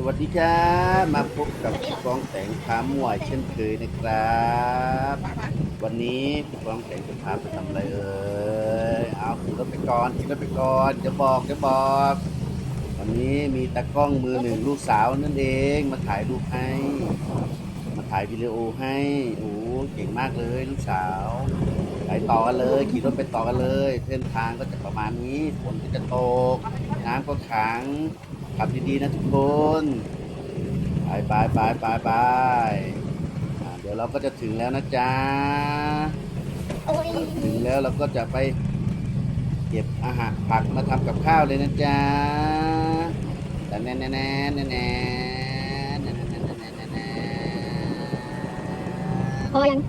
สวัสดีครับมาพบกับพี่กองแต่งพาม่วยเช่นเคยนะครับ วันนี้พี่กองแต่งจะพาไปทำอะไรเอ่ยเอาขี่รถไปก่อนขี่รถไปก่อนจะบอกจะบอก วันนี้มีตากล้องมือหนึ่งลูกสาวนั่นเองมาถ่ายรูปให้ มาถ่ายวิดีโอให้โอ้เก่งมากเลยลูกสาวไปต่อกันเลยขี่รถไปต่อกันเลยเส้นทางก็จะประมาณนี้ฝนก็จะตกน้ำก็ขัง ขับดีๆนะทุกคน ไปไปไปไปไปเดี๋ยวเราก็จะถึงแล้วนะจ๊ะ ถึงแล้วเราก็จะไปเก็บอาหารผักมาทำกับข้าวเลยนะจ๊ะแต่แน่แน่แน่แน่แน่พอยัง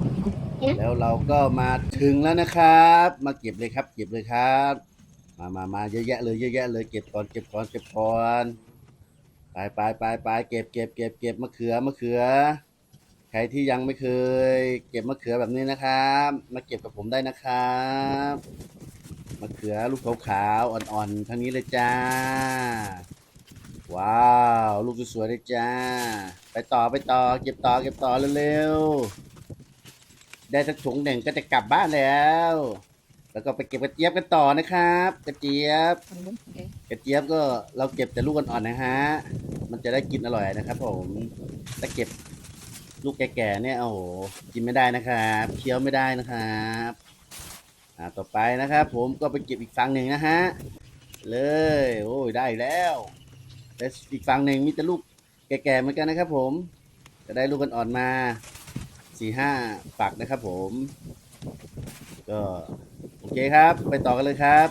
แล้วเราก็มาถึงแล้วนะครับ มาเก็บเลยครับ เก็บเลยครับ มามามาเยอะแยะเลยเยอะแยะเลยเก็บก่อนเก็บก่อนเก็บก่อนไปไปไปไปเก็บเก็บเก็บเก็บมะเขือมะเขือ ใครที่ยังไม่เคย เก็บมะเขือแบบนี้นะครับ มาเก็บกับผมได้นะครับมะเขือลูกขาวๆอ่อนๆทั้งนี้เลยจ้า ว้าว ลูกสวยๆเลยจ้า ไปต่อไปต่อ เก็บต่อเก็บต่อเร็วๆได้สักถุงหนึ่งก็จะกลับบ้านแล้ว แล้วก็ไปเก็บกระเจี๊ยบกันต่อนะครับ กระเจี๊ยบ กระเจี๊ยบก็เราเก็บแต่ลูกอ่อนๆนะฮะ มันจะได้กินอร่อยนะครับ ผมถ้าเก็บลูกแก่ๆเนี่ยโอ้โหกินไม่ได้นะครับเคี้ยวไม่ได้นะครับอ่าต่อไปนะครับ ผมก็ไปเก็บอีกฝั่งหนึ่งนะฮะเลย โอ้ยได้แล้วแต่อีกฝั่งหนึ่งมีแต่ลูกแก่ๆเหมือนกันนะครับ ผมจะได้ลูกอ่อนๆมาสี่ห้าฝักนะครับ ผม ก็โอ เคครับ ไปต่อกันเลยครับ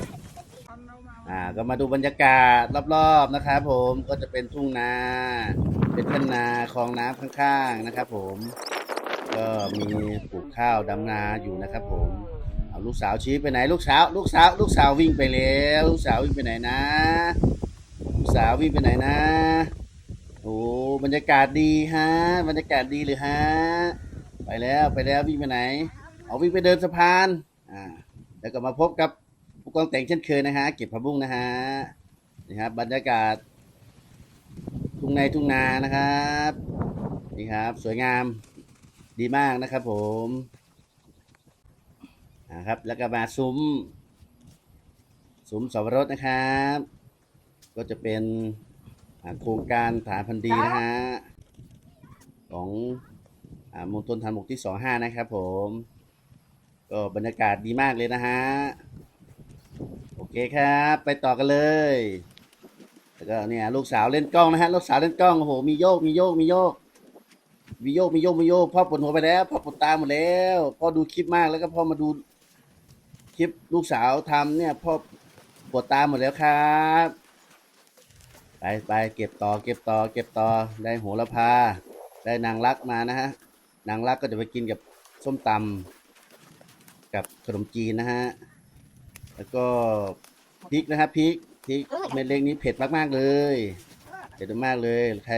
อ่า ก็มาดูบรรยากาศรอบๆนะครับผมก็จะเป็นทุ่งนา เป็นคันนาคลองน้ำข้างๆนะครับ ผม ก็มีปลูกข้าวดำนาอยู่นะครับ ผมเอาลูกสาวชี้ไปไหน ลูกสาว ลูกสาว ลูกสาววิ่งไปแล้ว ลูกสาววิ่งไปไหนนะ ลูกสาววิ่งไปไหนนะโอ้บรรยากาศดีฮะ บรรยากาศดีเลยฮะ ไปแล้วไปแล้ววิ่งไปไหน เอาวิ่งไปเดินสะพาน อ่า แล้วก็มาพบกับผู้กองแต่งเช่นเคยนะฮะเก็บผักบุ้งนะฮะนี่ครับบรรยากาศ ทุ่งในทุ่งนานะครับนี่ครับ สวยงามดีมากนะครับ ผมนะครับแล้วก็มาซุ้มซุ้มสวรสนะครับ ก็จะเป็นโครงการฐานพันธุ์ดีนะฮะของอ่ามณฑลฐานบกที่สองห้านะครับ ผม ก็บรรยากาศดีมากเลยนะฮะ โอเคครับ ไปต่อกันเลย แล้วก็เนี่ยลูกสาวเล่นกล้องนะฮะ ลูกสาวเล่นกล้อง โอ้โห มีโยก มีโยก มีโยก มีโยก มีโยก มีโยก พ่อปวดหัวไปแล้ว พ่อปวดตาหมดแล้ว พ่อดูคลิปมาก แล้วก็พ่อมาดูคลิปลูกสาวทำเนี่ย พ่อปวดตาหมดแล้วครับ ไปไปเก็บต่อ เก็บต่อ เก็บต่อ ได้โหระพา ได้นางรักมานะฮะ นางรักก็จะไปกินกับส้มตำ กับขนมจีนนะฮะ แล้วก็พริกนะครับพริกพริกเม็ดเล็กนี้เผ็ดมากๆเลยเผ็ดมากเลยใคร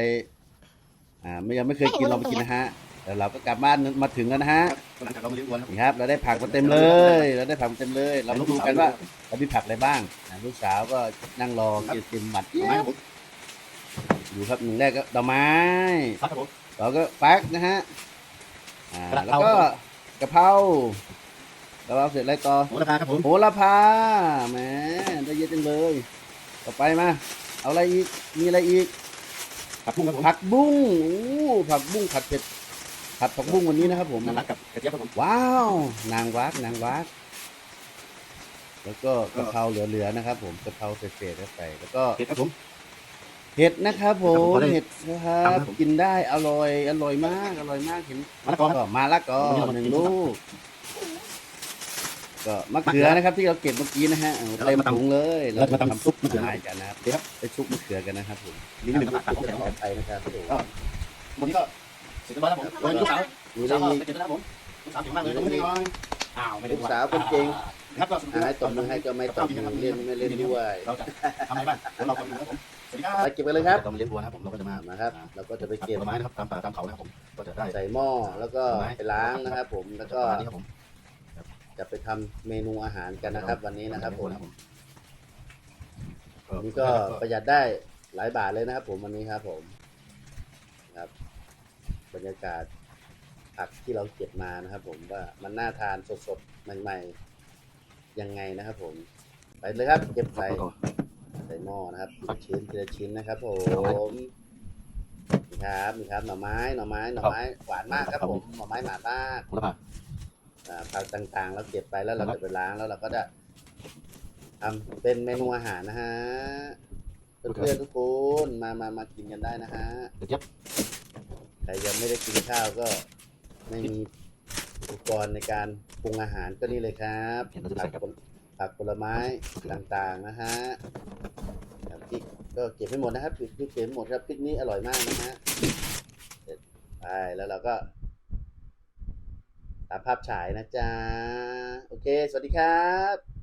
อ่าไม่ยังไม่เคยกินลองไปกินนะฮะแต่เราก็กลับบ้านมาถึงแล้วนะฮะหลังจากเรามาเลี้ยงวัวนะครับนี่ครับ เราได้ผักมาเต็มเลย เราได้ผักมาเต็มเลย เรามาดูกันว่าเรามีผักอะไรบ้างอ่าลูกสาวก็นั่งรอกินกินหมัดถูกไหมครับผมอยู่ครับหนึ่งแรกก็ดอกไม้ครับผมเราก็ฟักนะฮะอ่ากระเพราแล้วก็กะเพรา กะเพราเสร็จอะไรต่อโหระพาครับผมโหระพาแหมได้เยอะจังเลย ต่อไปมา เอาอะไรอีก มีอะไรอีก ผักบุ้งครับผมผักบุ้งโอ้ผักบุ้งผัดเผ็ด ผัดผักบุ้งวันนี้นะครับผม น้ำรักกับกระเจี๊ยบครับผมว้าว นางวักนางวักแล้วก็กะเพราเหลือๆนะครับ ผมกะเพราเศษๆแล้วไปแล้วก็เห็ดครับผม เห็ดนะครับผมครับผมเห็ดนะครับครับผมกินได้อร่อยอร่อยมากอร่อยมากเห็นมะละกอครับก็มาละก็ผมหนึ่งกินลูก ก็มะเขือมะเขือนะครับที่เราเก็บเมื่อกี้นะฮะเอาแล้วเต็มมาทำถุงเลยแล้วมาทำซุปมะเขือขายกันนะครับเดี๋ยวครับไปซุปมะเขือกันนะครับผมลิ้นหนึ่งครับขอไปนะครับผมก็วันนี้ก็เสร็จเรียบร้อยแล้วผมโดยลูกสาวมีลูกอะไรสาวก็อีกไปเก็บแล้วครับผมลูกสาวเก่งมากเลยไม่ได้น้อยอ้าวไม่ได้ลูกสาวเป็นเก่งครับก็อ่าให้ตบมือให้ก็ไม่ตบมือเล่นไม่เล่นด้วยเราจะทำอะไรบ้างเดี๋ยวเราจะดูครับผมสวัสดีครับไปเก็บกันเลยครับเรามาเลี้ยงวัวนะครับผมเราก็จะมามาครับเราก็จะไปเก็เก็บบผลไม้นะครับตามป่าตามเขานะครับผมก็จะได้ใส่หม้อแล้วก็ไปล้างนะครับผมแล้วปก็ระมาณนี้ครับผม จะไปทำเมนูอาหารกันนะครับ วันนี้นะครับผมก็นี่ก็ประหยัดได้หลายบาทเลยนะครับ ผมวันนี้ครับผมนะครับ บรรยากาศผักที่เราเก็บมานะครับ ผมว่ามันน่าทานสดๆใหม่ๆยังไงนะครับ ผม ไปเลยครับ เก็บใส่ใส่ก่อนใส่หม้อนะครับทีละชิ้นทีละชิ้นนะครับผหน่อไม้มนี่ครับนี่ครับหน่อไม้หน่อไม้หน่อไม้หวานมากครับครับผมหน่อไม้หวานมากคุณภาพอ่า ผักต่างๆเราเก็บไปแล้วเราครับจะไปล้างแล้วเราก็จะทำเป็นเมนูอาหารนะฮะเพื่อนๆทุกคนมามามากินกันได้นะฮะเดี๋ยวเจี๊ยบใครยังไม่ได้กินข้าวก็ไม่มีอุปกรณ์ในการปรุงอาหารก็นี่เลยครับเห็นเราจะไปผัใส่กกับผลผักผลไม้ต่างๆนะฮะครับพริกก็เก็บให้หมดนะครับพริกเก็บให้หมดครับพริกนี้อร่อยมากนะฮะเสร็จไปแล้วเราก็ ตามภาพฉายนะจ๊ะ โอเค สวัสดีครับ